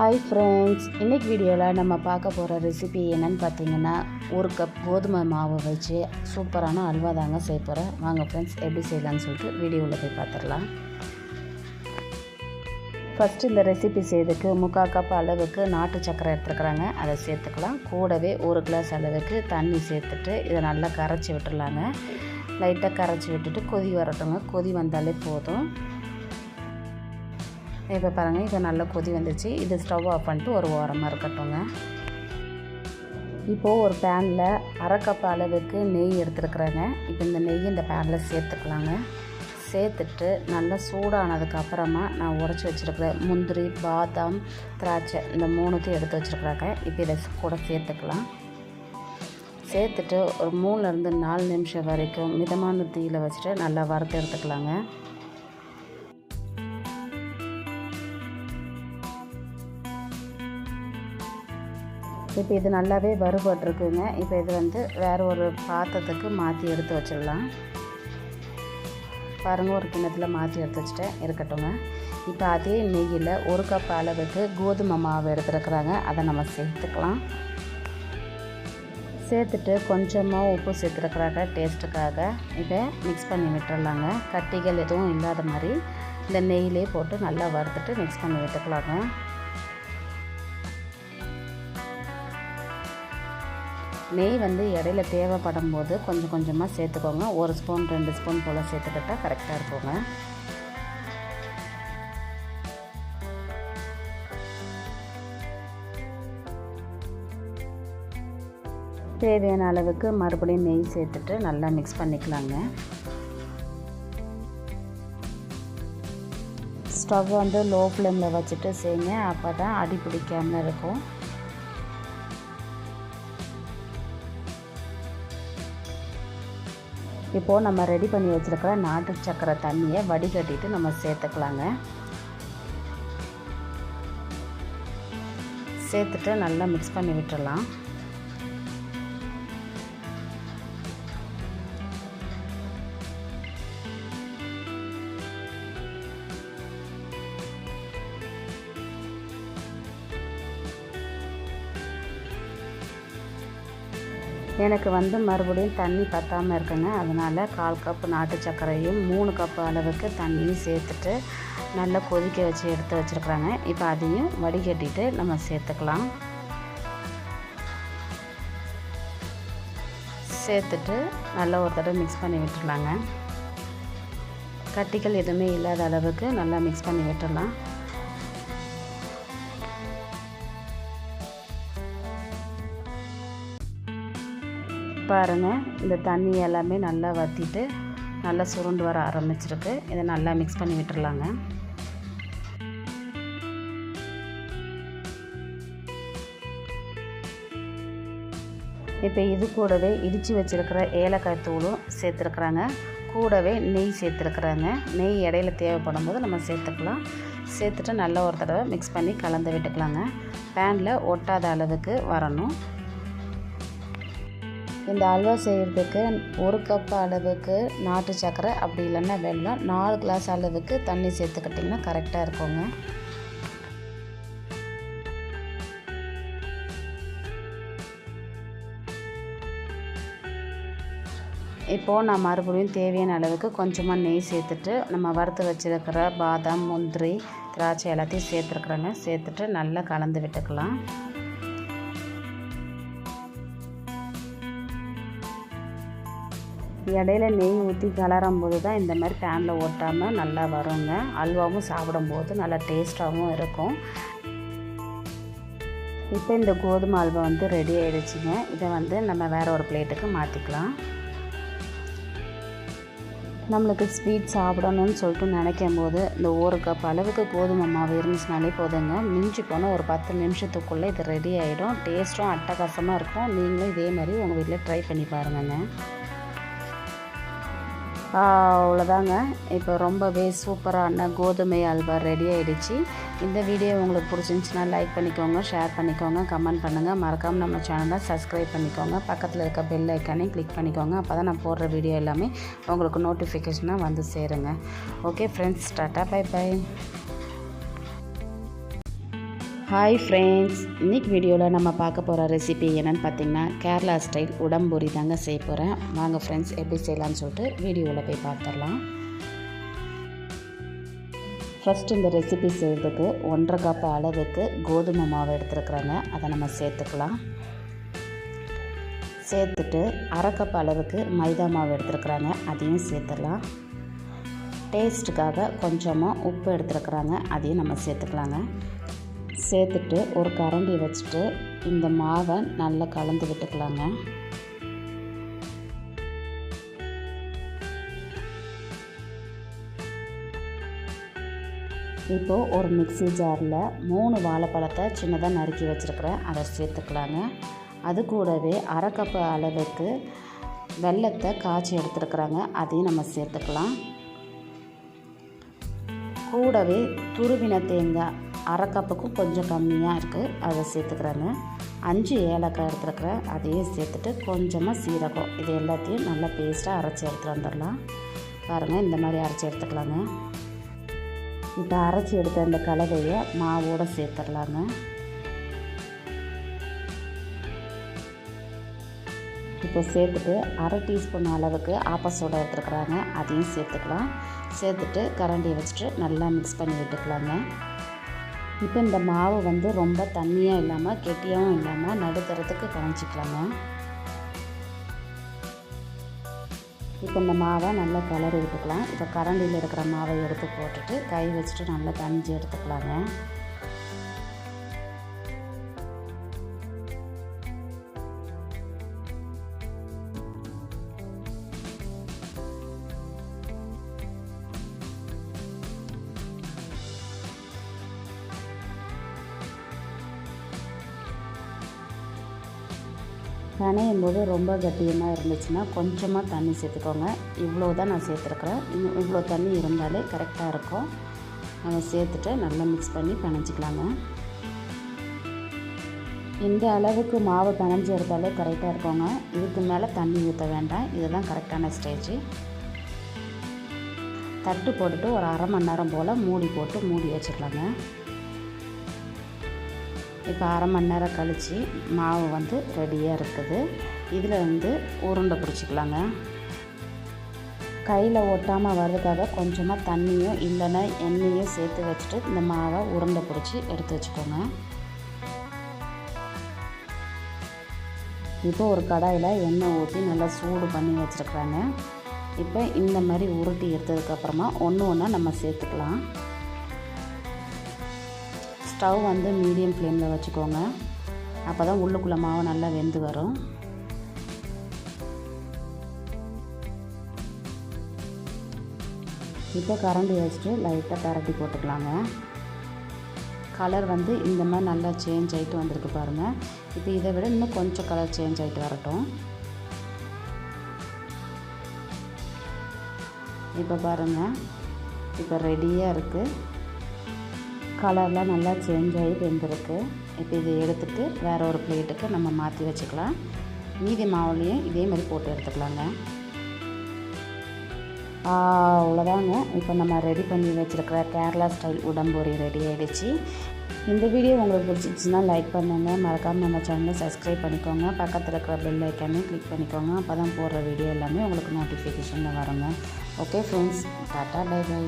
Hi friends இன்றைக்கி வீடியோவில் நம்ம பார்க்க போகிற ரெசிபி என்னென்னு பார்த்தீங்கன்னா ஒரு கப் கோதுமை மாவை வச்சு சூப்பரான அல்வா தாங்க செய்ய போகிறேன் வாங்க ஃப்ரெண்ட்ஸ் எப்படி செய்யலாம்னு சொல்லிட்டு வீடியோவில் போய் பார்த்துடலாம். ஃபஸ்ட்டு இந்த ரெசிபி செய்யறதுக்கு முக்கால் கப் அளவுக்கு நாட்டு சக்கரை எடுத்துருக்குறாங்க. அதை சேர்த்துக்கலாம். கூடவே ஒரு கிளாஸ் அளவுக்கு தண்ணி சேர்த்துட்டு இதை நல்லா கரைச்சி விட்டுடலாங்க. லைட்டாக கரைச்சி விட்டுட்டு கொதி வரட்டுங்க. கொதி வந்தாலே போதும். இப்போ பாருங்கள் இப்போ நல்லா கொதி வந்துச்சு இது ஸ்டவ் ஆஃப் பண்ணிட்டு ஒரு ஓரமாக இருக்கட்டுங்க இப்போது ஒரு பேனில் அரை கப் அளவுக்கு நெய் எடுத்துருக்குறேங்க. இப்போ இந்த நெய் இந்த பேனில் சேர்த்துக்கலாங்க. சேர்த்துட்டு நல்லா சூடானதுக்கு அப்புறமா நான் உடச்சி வச்சுருக்கிற முந்திரி பாதாம் திராட்சை இந்த மூணுத்தையும் எடுத்து வச்சுருக்குறாங்க. இப்போ இதை கூட சேர்த்துக்கலாம். சேர்த்துட்டு ஒரு மூணுலேருந்து நாலு நிமிஷம் வரைக்கும் மிதமான தீயில் வச்சுட்டு நல்லா வறுத்து எடுத்துக்கலாங்க. இப்போ இது நல்லாவே வறுபட்டுருக்குங்க. இப்போ இது வந்து வேறு ஒரு பாத்திரத்துக்கு மாற்றி எடுத்து வச்சிடலாம். பாருங்கள் ஒரு கிண்ணத்தில் மாற்றி எடுத்து வச்சுட்டேன். இருக்கட்டுங்க. இப்போ அதே நெய்யில் ஒரு கப் அளவுக்கு கோதுமை மாவு எடுத்துருக்குறாங்க. அதை நம்ம சேர்த்துக்கலாம். சேர்த்துட்டு கொஞ்சமாக உப்பு சேர்த்துருக்குறாங்க டேஸ்ட்டுக்காக இதை மிக்ஸ் பண்ணி விட்டுறலாங்க. கட்டிகள் எதுவும் இல்லாத மாதிரி இந்த நெய்யிலே போட்டு நல்லா வறுத்துட்டு மிக்ஸ் பண்ணி விட்டுக்கலாங்க. நெய் வந்து இடையில தேவைப்படும் போது கொஞ்சம் கொஞ்சமாக சேர்த்துக்கோங்க. ஒரு ஸ்பூன் ரெண்டு ஸ்பூன் போல் சேர்த்துக்கிட்டால் கரெக்டாக இருக்குங்க. தேவையான அளவுக்கு மறுபடியும் நெய் சேர்த்துட்டு நல்லா மிக்ஸ் பண்ணிக்கலாங்க. ஸ்டவ் வந்து லோ ஃப்ளேமில் வச்சுட்டு செய்யுங்க. அப்போ தான் அடி பிடிக்காமல் இருக்கும். இப்போது நம்ம ரெடி பண்ணி வச்சுருக்கிற நாட்டு சக்கரை தண்ணியை வடிகட்டிட்டு நம்ம சேர்த்துக்கலாங்க. சேர்த்துட்டு நல்லா மிக்ஸ் பண்ணி விட்டுடலாம் எனக்கு வந்து மறுபடியும் தண்ணி பற்றாமல் இருக்குங்க. அதனால் கால் கப்பு நாட்டு சர்க்கரையும் மூணு கப்பு அளவுக்கு தண்ணியும் சேர்த்துட்டு நல்லா கொதிக்க வச்சு எடுத்து வச்சுருக்குறாங்க. இப்போ அதையும் வடிகட்டிட்டு நம்ம சேர்த்துக்கலாம். சேர்த்துட்டு நல்லா ஒரு தடவை மிக்ஸ் பண்ணி விட்டுடலாங்க கட்டிகள் எதுவுமே இல்லாத அளவுக்கு நல்லா மிக்ஸ் பண்ணி விட்டுடலாம். பாருங்கள் இந்த தண்ணி எல்லாமே நல்லா வற்றிட்டு நல்லா சுருண்டு வர ஆரம்பிச்சிருக்கு. இதை நல்லா மிக்ஸ் பண்ணி விட்டுறலாங்க. இப்போ இது கூடவே இடித்து வச்சுருக்கிற ஏலக்காய் தூளும் சேர்த்துருக்குறாங்க. கூடவே நெய் சேர்த்துருக்குறாங்க. நெய் இடையில தேவைப்படும் போது நம்ம சேர்த்துக்கலாம். சேர்த்துட்டு நல்லா ஒரு தடவை மிக்ஸ் பண்ணி கலந்து விட்டுக்கலாங்க. பேனில் ஒட்டாத அளவுக்கு வரணும். இந்த அல்வா செய்கிறதுக்கு ஒரு கப் அளவுக்கு நாட்டு சர்க்கரை அப்படி இல்லைன்னா வெள்ளம் நாலு கிளாஸ் அளவுக்கு தண்ணி சேர்த்துக்கிட்டிங்கன்னா கரெக்டாக இருக்குங்க. இப்போது நான் மறுபடியும் தேவையான அளவுக்கு கொஞ்சமாக நெய் சேர்த்துட்டு நம்ம வறுத்து வச்சுருக்கிற பாதாம் முந்திரி திராட்சை எல்லாத்தையும் சேர்த்துருக்குறேங்க. சேர்த்துட்டு நல்லா கலந்து விட்டுக்கலாம். இடையில நெய் ஊற்றி கிளறும் போது தான் இந்த மாதிரி பேனில் ஒட்டாமல் நல்லா வருங்க. அல்வாவும் சாப்பிடும்போது நல்லா டேஸ்ட்டாகவும் இருக்கும். இப்போ இந்த கோதுமை அல்வா வந்து ரெடி ஆகிடுச்சிங்க இதை வந்து நம்ம வேறு ஒரு பிளேட்டுக்கு மாற்றிக்கலாம் நம்மளுக்கு ஸ்வீட் சாப்பிடணும்னு சொல்லிட்டு நினைக்கும் போது இந்த ஒரு கப் அளவுக்கு கோதுமை மாவு இருந்துச்சுனாலே போதுங்க. மிஞ்சி போனால் ஒரு பத்து நிமிஷத்துக்குள்ளே இது ரெடி ஆகிடும் டேஸ்ட்டும் அட்டகாசமாக இருக்கும். நீங்களும் இதே மாதிரி உங்கள் வீட்டில் ட்ரை பண்ணி பாருங்கங்க. அவ்வளோதாங்க. இப்போ ரொம்பவே சூப்பரான கோதுமை அல்வா ரெடி ஆகிடுச்சு இந்த வீடியோ உங்களுக்கு பிடிச்சிருந்துச்சின்னா லைக் பண்ணிக்கோங்க ஷேர் பண்ணிக்கோங்க கமெண்ட் பண்ணுங்கள் மறக்காமல் நம்ம சேனலை சப்ஸ்கிரைப் பண்ணிக்கோங்க. பக்கத்தில் இருக்க பெல் ஐக்கானே கிளிக் பண்ணிக்கோங்க. அப்போ தான் நான் போடுற வீடியோ எல்லாமே உங்களுக்கு நோட்டிஃபிகேஷனாக வந்து சேருங்க. Okay friends tata bye bye hi friends இன்னைக்கு வீடியோவில் நம்ம பார்க்க போகிற ரெசிபி என்னென்னு பார்த்தீங்கன்னா கேரளா ஸ்டைல் உடம்புரி தாங்க செய்ய போகிறேன் வாங்க ஃப்ரெண்ட்ஸ் எப்படி செய்யலாம்னு சொல்லிட்டு வீடியோவில் போய் பார்த்துடலாம். ஃபஸ்ட் இந்த ரெசிபி செய்கிறதுக்கு ஒன்றரை கப் அளவுக்கு கோதுமை மாவு எடுத்துருக்குறேங்க. அதை நம்ம சேர்த்துக்கலாம். சேர்த்துட்டு அரை கப் அளவுக்கு மைதா மாவு எடுத்துருக்குறாங்க. அதையும் சேர்த்துடலாம். டேஸ்ட்டுக்காக கொஞ்சமாக உப்பு எடுத்துருக்குறாங்க. அதையும் நம்ம சேர்த்துக்கலாங்க. சேர்த்துட்டு ஒரு கரண்டி வச்சுட்டு இந்த மாவை நல்லா கலந்து விட்டுக்கலாங்க. இப்போது ஒரு மிக்சி ஜாரில் மூணு வாழைப்பழத்தை சின்னதாக நறுக்கி வச்சுருக்கிறேன். அதை சேர்த்துக்கலாங்க. அது கூடவே அரை கப்பு அளவுக்கு வெள்ளத்தை காய்ச்சி எடுத்துருக்குறாங்க. அதையும் நம்ம சேர்த்துக்கலாம். கூடவே துருவின தேங்காய் அரை கப்புக்கும் கொஞ்சம் கம்மியாக இருக்குது. அதை சேர்த்துக்கிறேங்க. அஞ்சு ஏலக்காய் எடுத்துருக்குறேன். அதையும் சேர்த்துட்டு கொஞ்சமாக சீரகம். இது எல்லாத்தையும் நல்லா பேஸ்ட்டாக அரைச்சி எடுத்துகிட்டு வந்துடலாம். பாருங்கள் இந்த மாதிரி அரைச்சி எடுத்துக்கலாங்க. இப்போ அரைச்சி எடுத்த இந்த கலவையை மாவோடு சேர்த்துடலாங்க. இப்போ சேர்த்துட்டு அரை டீஸ்பூன் அளவுக்கு ஆப்பசோடா எடுத்துருக்குறாங்க. அதையும் சேர்த்துக்கலாம். சேர்த்துட்டு கரண்டியை வச்சுட்டு நல்லா மிக்ஸ் பண்ணி விட்டுக்கலாங்க. இப்போ இந்த மாவு வந்து ரொம்ப தண்ணியாக இல்லாமல் கெட்டியாகவும் இல்லாமல் நடுத்தரத்துக்கு கரைஞ்சிக்கலாங்க. இப்போ இந்த மாவை நல்லா கிளறி விட்டுக்கலாம் இப்போ கரண்டியில் இருக்கிற மாவை எடுத்து போட்டுட்டு கை வச்சுட்டு நல்லா கஞ்சி எடுத்துக்கலாங்க. நனையும் போது ரொம்ப கட்டியமாக இருந்துச்சுன்னா கொஞ்சமாக தண்ணி சேர்த்துக்கோங்க. இவ்வளோ தான் நான் சேர்த்துருக்குறேன். இன்னும் இவ்வளோ தண்ணி இருந்தாலே கரெக்டாக இருக்கும். அதை சேர்த்துட்டு நல்லா மிக்ஸ் பண்ணி பிணைஞ்சிக்கலாங்க. இந்த அளவுக்கு மாவு பிணைஞ்சி இருந்தாலே கரெக்டாக இருக்குங்க. இதுக்கு மேலே தண்ணி ஊற்ற வேண்டாம். இதுதான் கரெக்டான ஸ்டேஜ் தட்டு போட்டுட்டு ஒரு அரை மணி நேரம் போல் மூடி போட்டு மூடி வச்சுக்கலாங்க இப்போ அரை மணி நேரம் கழித்து மாவு வந்து ரெடியாக இருக்குது. இதில் வந்து உருண்டை பிடிச்சிக்கலாங்க. கையில் ஒட்டாமல் வர்றதுக்காக கொஞ்சமாக தண்ணியும் இல்லைன்னா எண்ணெயும் சேர்த்து வச்சுட்டு இந்த மாவை உருண்டை பிடிச்சி எடுத்து வச்சுக்கோங்க. இப்போ ஒரு கடாயில் எண்ணெய் ஊற்றி நல்லா சூடு பண்ணி வச்சுருக்குறாங்க இப்போ இந்த மாதிரி உருட்டி எடுத்ததுக்கப்புறமா ஒன்று ஒன்றா நம்ம சேர்த்துக்கலாம். ஸ்டவ் வந்து மீடியம் ஃப்ளேமில் வச்சுக்கோங்க. அப்போ தான் உள்ளுக்குள்ளே மாவு நல்லா வெந்து வரும். இப்போ கரண்டி வச்சுட்டு லைட்டாக பரட்டி போட்டுக்கலாங்க. கலர் வந்து இந்த மாதிரி நல்லா சேஞ்ச் ஆகிட்டு வந்திருக்கு பாருங்கள் இப்போ இதை விட இன்னும் கொஞ்சம் கலர் சேஞ்ச் ஆகிட்டு வரட்டும். இப்போ பாருங்கள் இப்போ ரெடியாக இருக்குது கலர்லாம் நல்லா சேஞ்ச் ஆகி வெந்திருக்கு. இப்போ இதை எடுத்துகிட்டு வேறு ஒரு பிளேட்டுக்கு நம்ம மாற்றி வச்சுக்கலாம். மீதி மாவுலேயும் இதே மாதிரி போட்டு எடுத்துக்கலாங்க. அவ்வளோதாங்க இப்போ நம்ம ரெடி பண்ணி வச்சுருக்கிற கேரளா ஸ்டைல் உடம்பொரி ரெடி ஆகிடுச்சு இந்த வீடியோ உங்களுக்கு பிடிச்சிச்சின்னா லைக் பண்ணுங்கள் மறக்காமல் நம்ம சேனலை சப்ஸ்கிரைப் பண்ணிக்கோங்க. பக்கத்தில் இருக்கிற பெல் ஐக்கானே கிளிக் பண்ணிக்கோங்க. அப்போ தான் போடுற வீடியோ எல்லாமே உங்களுக்கு நோட்டிஃபிகேஷனில் வருங்க. Okay friends tata bye bye